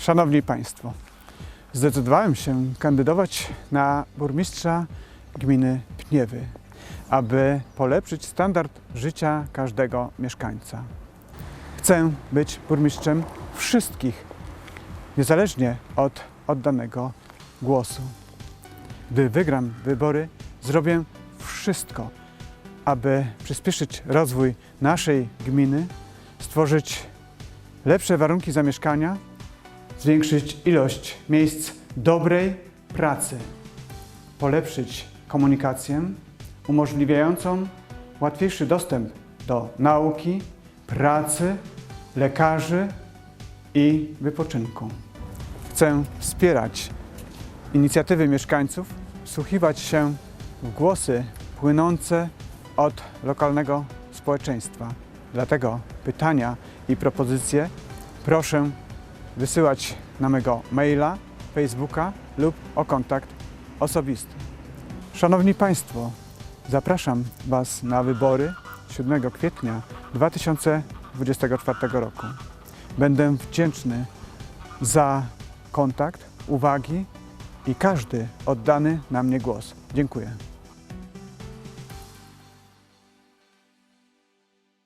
Szanowni Państwo, zdecydowałem się kandydować na burmistrza gminy Pniewy, aby polepszyć standard życia każdego mieszkańca. Chcę być burmistrzem wszystkich, niezależnie od oddanego głosu. Gdy wygram wybory, zrobię wszystko, aby przyspieszyć rozwój naszej gminy, stworzyć lepsze warunki zamieszkania, zwiększyć ilość miejsc dobrej pracy, polepszyć komunikację umożliwiającą łatwiejszy dostęp do nauki, pracy, lekarzy i wypoczynku. Chcę wspierać inicjatywy mieszkańców, wsłuchiwać się w głosy płynące od lokalnego społeczeństwa. Dlatego pytania i propozycje proszę wysyłać na mego maila, Facebooka lub o kontakt osobisty. Szanowni Państwo, zapraszam Was na wybory 7 kwietnia 2024 roku. Będę wdzięczny za kontakt, uwagi i każdy oddany na mnie głos. Dziękuję.